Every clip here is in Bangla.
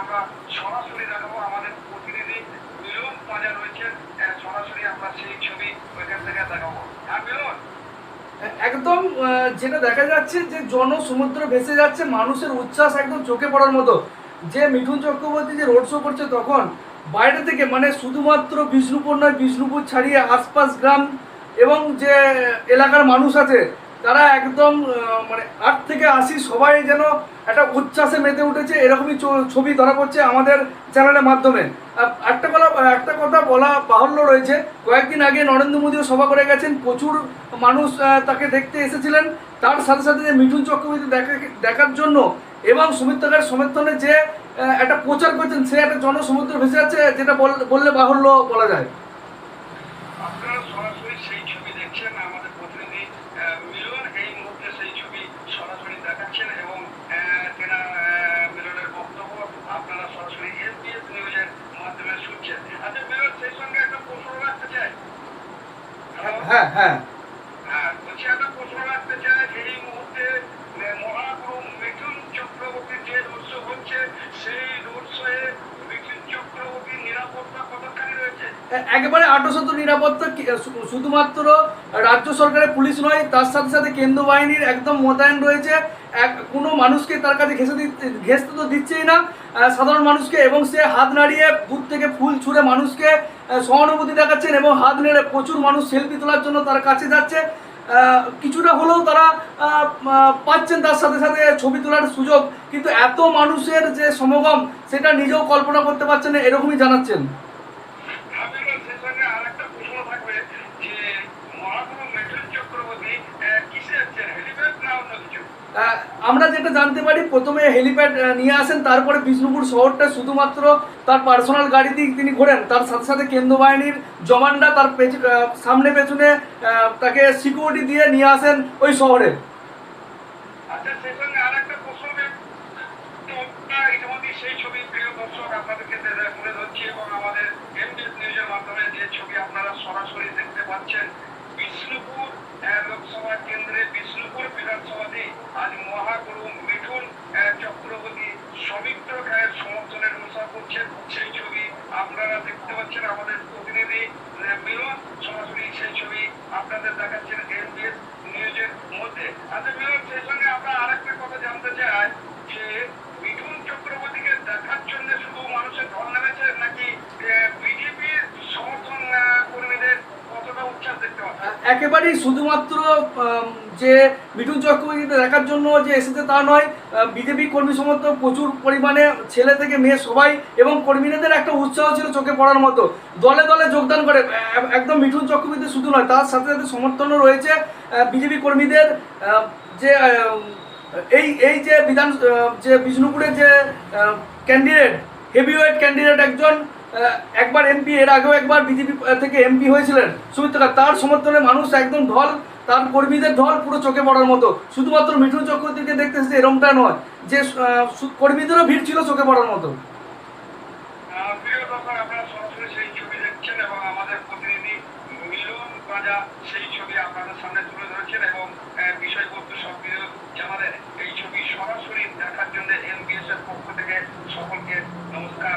আমরা সরাসরি দেখাবো আমাদের প্রতিনিধি মিলন পাজা রয়েছেন সরাসরি আমরা সেই ছবি ওইখান থেকে দেখাবো। হ্যাঁ মিলন? একদম যেটা দেখা যাচ্ছে যে জনসমুদ্র ভেসে যাচ্ছে, মানুষের উচ্ছ্বাস একদম চোখে পড়ার মতো। যে মিঠুন চক্রবর্তী যে রোড শো করছে তখন, বাইরে থেকে মানে শুধুমাত্র বিষ্ণুপুর নয়, বিষ্ণুপুর ছাড়িয়ে আশপাশ গ্রাম এবং যে এলাকার মানুষ আছে তারা একদম মানে আট থেকে আশি সবাই যেন একটা উচ্ছ্বাসে মেতে উঠেছে, এরকমই ছবি ধরা পড়ছে আমাদের চ্যানেলের মাধ্যমে। একটা কথা একটা কথা বলা বাহুল্য রয়েছে। কয়েকদিন আগে নরেন্দ্র মোদীও সভা করে গেছেন, প্রচুর মানুষ তাকে দেখতে এসেছিলেন। তার সাথে সাথে যে মিঠুন চক্রবর্তী দেখা, দেখার জন্য এবং সুমিত্রাকার সমর্থনে যে একটা প্রচার করছেন, সে একটা জনসমুদ্র ভেসে আছে যেটা বল- বললে বাহুল্য বলা যায়। আপনারা সরাসরি সেই ছবি দেখছেন, আমাদের প্রতিনিধি আহ, মিলন এই মুহূর্তে সেই ছবি সরাসরি দেখাচ্ছেন এবং আহ, তেনার আহ, মিলনের বক্তব্য আপনারা সরাসরি এসবিএস নিউজের মাধ্যমে শুনছেন আচ্ছা মিলন সেই সঙ্গে একটা প্রশ্ন রাখতে চাই হ্যালো? হ্যাঁ হ্যাঁ হ্যাঁ, বলছি একটা প্রশ্ন রাখতে চাই এই মুহূর্তে আহ, মহাগুরু মিঠুন চক্রবর্তীর যে রোড শো হচ্ছে সেই রোড শোয়ে মিঠুন চক্রবর্তীর নিরাপত্তা কতখানি রয়েছে একেবারে আটোশত নিরাপত্তা শুধুমাত্র রাজ্য সরকারের পুলিশ নয়, তার সাথে সাথে কেন্দ্র বাহিনীর একদম মোতায়েন রয়েছে। এক কোনো মানুষকে তার কাছে ঘেসে ঘেসতে তো দিচ্ছেই না। সাধারণ মানুষকে এবং সে হাত নাড়িয়ে দূর থেকে ফুল ছুঁড়ে মানুষকে সহানুভূতি দেখাচ্ছেন এবং হাত নেড়ে প্রচুর মানুষ সেলফি তোলার জন্য তার কাছে যাচ্ছে। কিছুটা হলেও তারা পাচ্ছেন তার সাথে সাথে ছবি তোলার সুযোগ। কিন্তু এত মানুষের যে সমাগম, সেটা নিজেও কল্পনা করতে পারছেন না, এরকমই জানাচ্ছেন আমিরুল সেই সঙ্গে আরেকটা প্রশ্ন থাকবে যে মহাগুরু মিঠুন চক্রবর্তী আহ, কিসে যাচ্ছেন হেলিপ্যাড না অন্য কিছু আহ, আমরা যেটা জানতে পারি, প্রথমে হেলিপ্যাড নিয়ে আসেন, তারপরে বিষ্ণুপুর শহরটা শুধুমাত্র তার পার্সোনাল গাড়ি দিয়ে তিনি ঘোরেন। তার সাথে সাথে কেন্দ্র বাহিনীর জওয়ানরা তার সামনে পেছনে তাকে সিকিউরিটি দিয়ে নিয়ে আসেন ওই শহরে। আচ্ছা বিষ্ণুপুর লোকসভা কেন্দ্রে বিষ্ণুপুর বিধানসভাতে আজ মহাগুরু মিঠুন আহ, চক্রবর্তী সমিত্র খায়ের সমর্থনের ঘোষণা করছেন সেই ছবি আপনারা দেখতে পাচ্ছেন, আমাদের প্রতিনিধি মিলন সরাসরি সেই ছবি আপনাদের দেখাচ্ছেন, এনবিএস নিউজের মধ্যে। আচ্ছা মিলন সেই সঙ্গে আমরা আরেকটা কথা জানতে চাই যে মিঠুন চক্রবর্তীকে দেখার জন্য শুধু মানুষের ঢল নেমেছে নাকি বিজেপির সমর্থন আহ, কর্মীদের কতটা উচ্ছ্বাস দেখতে পাচ্ছেন আহ, একেবারেই শুধুমাত্র যে মিঠুন চক্রবর্তীকে দেখার জন্য যে এসেছে তা নয় বিজেপি কর্মী সমর্থক প্রচুর পরিমাণে ছেলে থেকে মেয়ে সবাই এবং কর্মীদের একটা উৎসাহ ছিল চোখে পড়ার মতো। দলে দলে যোগদান করে একদম মিঠুন চক্রবর্তী শুধু নয়, তার সাথে সাথে সমর্থনও রয়েছে বিজেপি কর্মীদের যে এই এই যে বিধান যে বিষ্ণুপুরের যে ক্যান্ডিডেট হেভিওয়েট ক্যান্ডিডেট একজন একবার এমপি এর আগেও একবার বিজেপি থেকে এমপি হয়েছিলেন। সুমিত্রা, তার সমর্থনে মানুষ একদম ঢল, তার কর্মীদের ঢল পুরো চোখে পড়ার মতো। শুধুমাত্র মিঠুন চক্রবর্তীকে দেখতে এসেছে এরমটা নয়, যে কর্মীদেরও ভিড় ছিল চোখে পড়ার মতো। সেই ছবি আপনাদের সামনে তুলে ধরেছেন এবং বিষয়বস্তু এই ছবি সরাসরি দেখার জন্য এমবিএস এর পক্ষ থেকে সকলকে নমস্কার।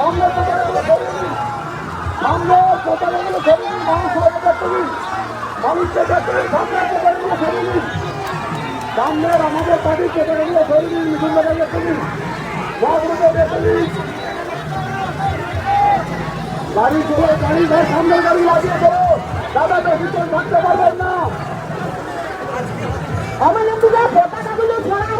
সরিয়ে নিন সামনে পতাকাগুলো সরিয়ে নিন মানুষ দেখতে নিন মানুষকে দেখতে নিন সামনে সরিয়ে নিন সামনের আমাদের পার্টির মিঠুন দাদা দেখতে নিন মহাগুরুকে দেখতে নিন গাড়ি চলে গাড়ি ধর সামনের গাড়ি লাগিয়ে দেবো। দাদা বেশি থাকতে পারবেন না। পতাকাগুলো ছড়ানো